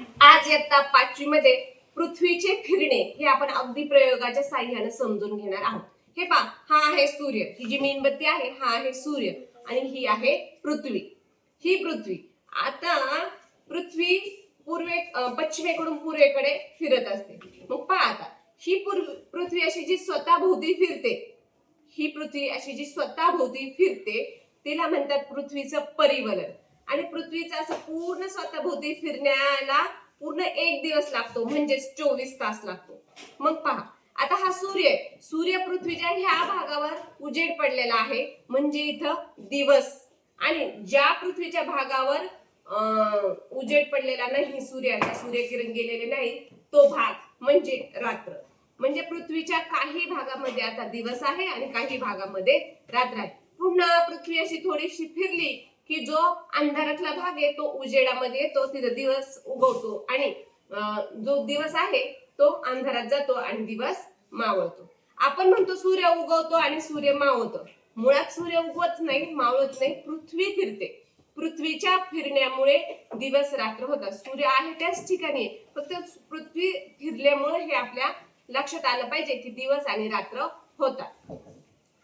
आज इयत्ता पाचवी मध्ये पृथ्वीचे फिरणे हे आपण अगदी प्रयोगाच्या साह्याने समजून घेणार आहोत. हे पहा हा आहे सूर्य. ही जी मेणबत्ती आहे हा आहे सूर्य. आणि ही आहे पृथ्वी. ही पृथ्वी. आता पृथ्वी पूर्वे पश्चिमेकडून पूर्वेकडे फिरत असते. मग पहा आता ही पूर्व पृथ्वी अशी जी स्वतः भोवती फिरते ही पृथ्वी अशी जी स्वतः भोवती फिरते तिला म्हणतात पृथ्वीचं परिवलन. आणि पृथ्वीचं असं पूर्ण स्वतः भोवती फिरण्याला पूर्ण एक दिवस लागतो म्हणजेच चोवीस तास लागतो. मग पहा आता हा सूर्य सूर्य पृथ्वीच्या ह्या भागावर उजेड पडलेला आहे म्हणजे इथं दिवस. आणि ज्या पृथ्वीच्या भागावर अं, उजेड पडलेला नाही सूर्याचा सूर्यकिरण गेलेले नाही तो भाग म्हणजे रात्र. म्हणजे पृथ्वीच्या काही भागामध्ये आता दिवस आहे आणि काही भागामध्ये रात्र आहे. पुन्हा पृथ्वी अशी थोडीशी फिरली की जो अंधारातला भाग आहे तो उजेडामध्ये येतो तिथं दिवस उगवतो. आणि जो दिवस आहे तो अंधारात जातो आणि दिवस मावळतो. आपण म्हणतो सूर्य उगवतो आणि सूर्य मावळतो. मुळात सूर्य उगवत नाही मावळत नाही पृथ्वी फिरते. पृथ्वीच्या फिरण्यामुळे दिवस रात्र होतात. सूर्य आहे त्याच ठिकाणी. फक्त पृथ्वी फिरल्यामुळे हे आपल्या लक्षात आलं पाहिजे की दिवस आणि रात्र होतात.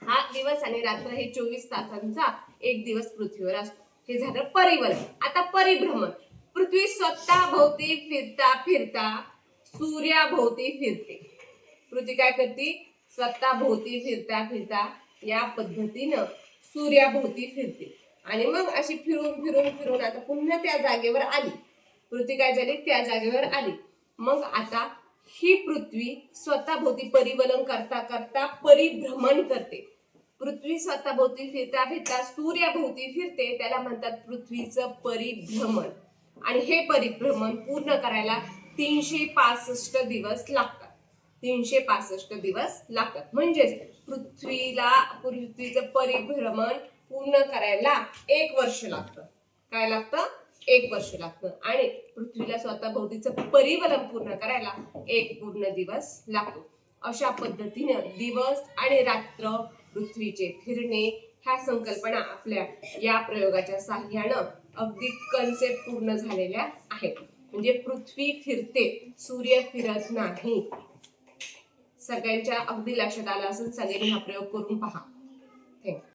हा दिवस आणि रात्र हे चोवीस तासांचा एक दिवस पृथ्वीवर असतो. हे झालं परिवर्तन आता परिभ्रमण. पृथ्वी स्वतः भोवती फिरता फिरता सूर्याभोवती फिरते. पृथ्वी काय करते? स्वतः भोवती फिरता फिरता या पद्धतीनं सूर्याभोवती फिरते. आणि मग अशी फिरून फिरून फिरून आता पुन्हा त्या जागेवर आली. पृथ्वी काय झाली? त्या जागेवर आली. मग आता ही पृथ्वी स्वतः भोवती परिवलन करता करता परिभ्रमण करते. पृथ्वी स्वतःभोवती फिरता फिरता सूर्याभोवती फिरते त्याला म्हणतात पृथ्वीचं परिभ्रमण. आणि हे परिभ्रमण पूर्ण करायला तीनशे पासष्ट दिवस लागतात. तीनशे पासष्ट दिवस लागतात. म्हणजेच पृथ्वीला पृथ्वीचं परिभ्रमण पूर्ण करायला एक वर्ष लागतं. काय लागतं? एक वर्ष लागतं. आणि पृथ्वीला स्वतः भोवतीचं परिवलन पूर्ण करायला एक पूर्ण दिवस लागतो. अशा पद्धतीनं दिवस आणि रात्र पृथ्वीचे फिरणे ह्या संकल्पना आपल्या या प्रयोगाच्या साह्यानं अगदी कन्सेप्ट पूर्ण झालेल्या आहेत. म्हणजे पृथ्वी फिरते सूर्य फिरत नाही. सगळ्यांच्या अगदी लक्षात आलं असेल सगळ्यांनी हा प्रयोग करून पहा. थँक्यू